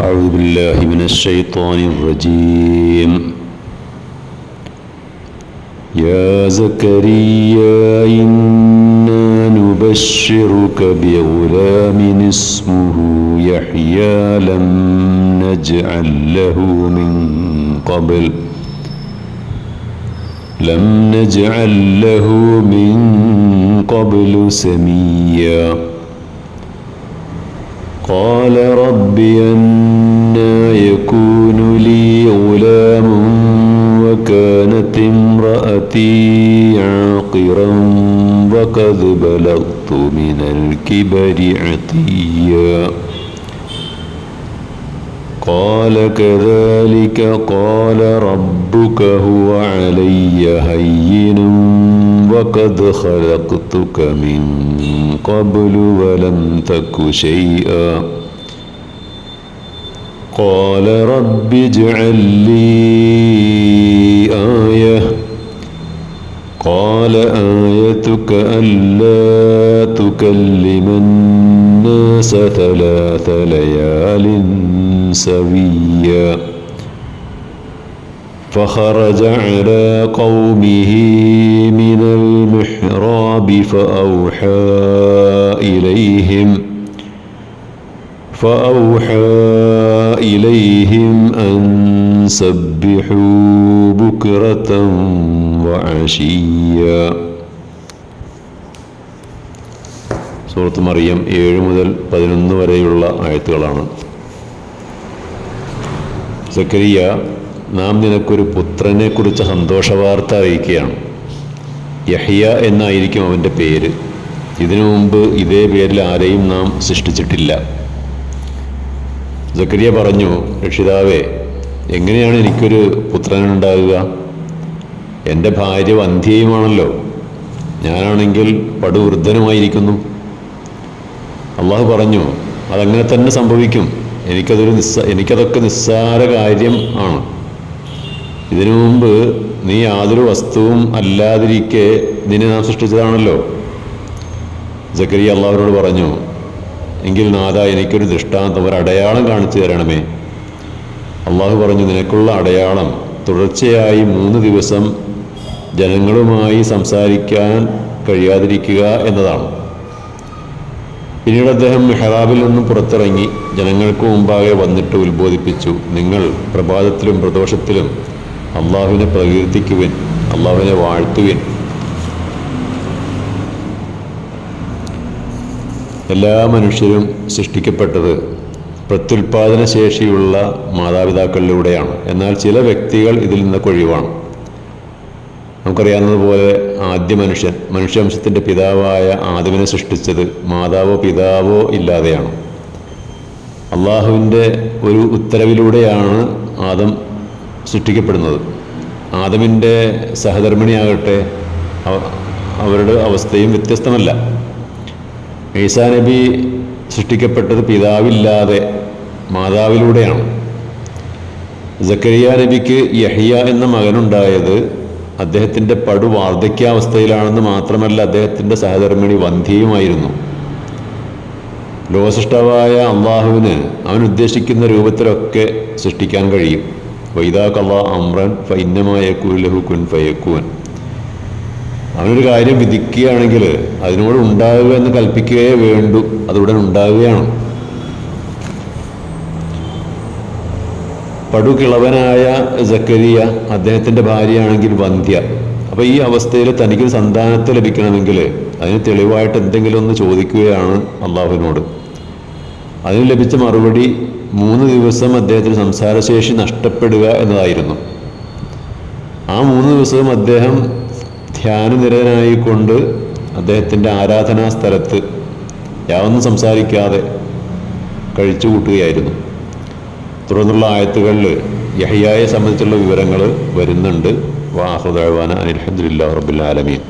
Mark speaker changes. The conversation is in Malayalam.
Speaker 1: أعوذ بالله من الشيطان الرجيم. يا زكريا إنا نبشرك بغلام اسمه يحيى لم نجعل له من قبل. لم نجعل له من قبل سميا. قال رب أنا يكون لي غلام وكانت امرأتي عاقرا وقد بلغت من الكبر عتيا. قال كذلك قال ربك هو علي هين وقد خلقتك من قبل ولم تك شيئا. قال رب اجعل لي آية. قال آيتك ألا تكلم الناس ثلاث ليال سويا. فخرج على قومه من المحراب فأوحى إليهم فأوحى إليهم أن سبحوا بكرة وعشيا. സൂറത്ത് മറിയം ഏഴ് മുതൽ പതിനൊന്ന് വരെയുള്ള ആയത്തുകളാണ്. സക്കരിയ നാം നിനക്കൊരു പുത്രനെ കുറിച്ച് സന്തോഷവാർത്ത അറിയിക്കുകയാണ്. യഹിയ എന്നായിരിക്കും അവന്റെ പേര്. ഇതിനു മുമ്പ് ഇതേ പേരിൽ ആരെയും നാം സൃഷ്ടിച്ചിട്ടില്ല. സക്കരിയ പറഞ്ഞു രക്ഷിതാവേ എങ്ങനെയാണ് എനിക്കൊരു പുത്രനുണ്ടാകുക? എന്റെ ഭാര്യ വന്ധ്യയുമാണല്ലോ. ഞാനാണെങ്കിൽ പടുവൃദ്ധനുമായിരിക്കുന്നു. അള്ളാഹു പറഞ്ഞു അതങ്ങനെ തന്നെ സംഭവിക്കും. എനിക്കതൊരു നിസ്സ എനിക്കതൊക്കെ നിസ്സാര കാര്യം ആണ്. ഇതിനു മുമ്പ് നീ യാതൊരു വസ്തുവും അല്ലാതിരിക്കെ നിന്നെ നാം സൃഷ്ടിച്ചതാണല്ലോ. ജക്കരിയ അള്ളാഹുവിനോട് പറഞ്ഞു എങ്കിൽ നാഥ എനിക്കൊരു ദൃഷ്ടാന്തം ഒരു അടയാളം കാണിച്ചു തരണമേ. അള്ളാഹു പറഞ്ഞു നിനക്കുള്ള അടയാളം തുടർച്ചയായി മൂന്ന് ദിവസം ജനങ്ങളുമായി സംസാരിക്കാൻ കഴിയാതിരിക്കുക എന്നതാണ്. പിന്നീട് അദ്ദേഹം മെഹറാബിൽ നിന്നും പുറത്തിറങ്ങി ജനങ്ങൾക്ക് മുമ്പാകെ വന്നിട്ട് ഉത്ബോധിപ്പിച്ചു. നിങ്ങൾ പ്രഭാതത്തിലും പ്രദോഷത്തിലും അള്ളാഹുവിനെ പ്രകീർത്തിക്കുവിൻ അള്ളാഹുവിനെ വാഴ്ത്തുവിൻ. എല്ലാ മനുഷ്യരും സൃഷ്ടിക്കപ്പെട്ടത് പ്രത്യുൽപാദന ശേഷിയുള്ള മാതാപിതാക്കളിലൂടെയാണ്. എന്നാൽ ചില വ്യക്തികൾ ഇതിൽ നിന്നൊക്കെ ഒഴിവാണ് നമുക്കറിയാവുന്നതുപോലെ ആദ്യ മനുഷ്യൻ മനുഷ്യവംശത്തിന്റെ പിതാവായ ആദവിനെ സൃഷ്ടിച്ചത് മാതാവോ പിതാവോ ഇല്ലാതെയാണ്. അള്ളാഹുവിന്റെ ഒരു ഉത്തരവിലൂടെയാണ് ആദം സൃഷ്ടിക്കപ്പെടുന്നത്. ആദമിന്റെ സഹധർമ്മിണിയാകട്ടെ അവരുടെ അവസ്ഥയും വ്യത്യസ്തമല്ല. ഈസാ നബി സൃഷ്ടിക്കപ്പെട്ടത് പിതാവില്ലാതെ മാതാവിലൂടെയാണ്. ജക്കരിയ നബിക്ക് യഹിയ എന്ന മകനുണ്ടായത് അദ്ദേഹത്തിന്റെ പടു വാർദ്ധക്യാവസ്ഥയിലാണെന്ന് മാത്രമല്ല അദ്ദേഹത്തിന്റെ സഹധർമ്മിണി വന്ധ്യയുമായിരുന്നു. ലോകസൃഷ്ടാവായ അള്ളാഹുവിന് അവൻ ഉദ്ദേശിക്കുന്ന രൂപത്തിലൊക്കെ സൃഷ്ടിക്കാൻ കഴിയും. വൈദാഖല്ല അമ്രൻ ഫൈന്നമായ കുലഹു കുൻ ഫയക്കുവൻ അവനൊരു കാര്യം വിധിക്കുകയാണെങ്കിൽ അതിനോട് ഉണ്ടാവുക എന്ന് കൽപ്പിക്കുകയേ വേണ്ടു. അതുടൻ ഉണ്ടാവുകയാണ്. പടുകിളവനായ ജക്കരിയ അദ്ദേഹത്തിന്റെ ഭാര്യയാണെങ്കിൽ വന്ധ്യ. അപ്പോൾ ഈ അവസ്ഥയിൽ തനിക്ക് സന്താനത്തെ ലഭിക്കണമെങ്കിൽ അതിന് തെളിവായിട്ട് എന്തെങ്കിലും ഒന്ന് ചോദിക്കുകയാണ് അള്ളാഹുവിനോട്. അതിന് ലഭിച്ച മറുപടി മൂന്ന് ദിവസം അദ്ദേഹത്തിന് സംസാരശേഷി നഷ്ടപ്പെടുക എന്നതായിരുന്നു. ആ മൂന്ന് ദിവസവും അദ്ദേഹം ധ്യാനനിരനായിക്കൊണ്ട് അദ്ദേഹത്തിന്റെ ആരാധനാ സ്ഥലത്ത് യാതൊന്നും സംസാരിക്കാതെ കഴിച്ചു കൂട്ടുകയായിരുന്നു തുടർന്നുള്ള ആയത്തുകളിൽ യഹയായെ സംബന്ധിച്ചുള്ള വിവരങ്ങൾ വരുന്നുണ്ട്. വാഹുദാൻ അലഹദില്ല റബുല്ലാലമീൻ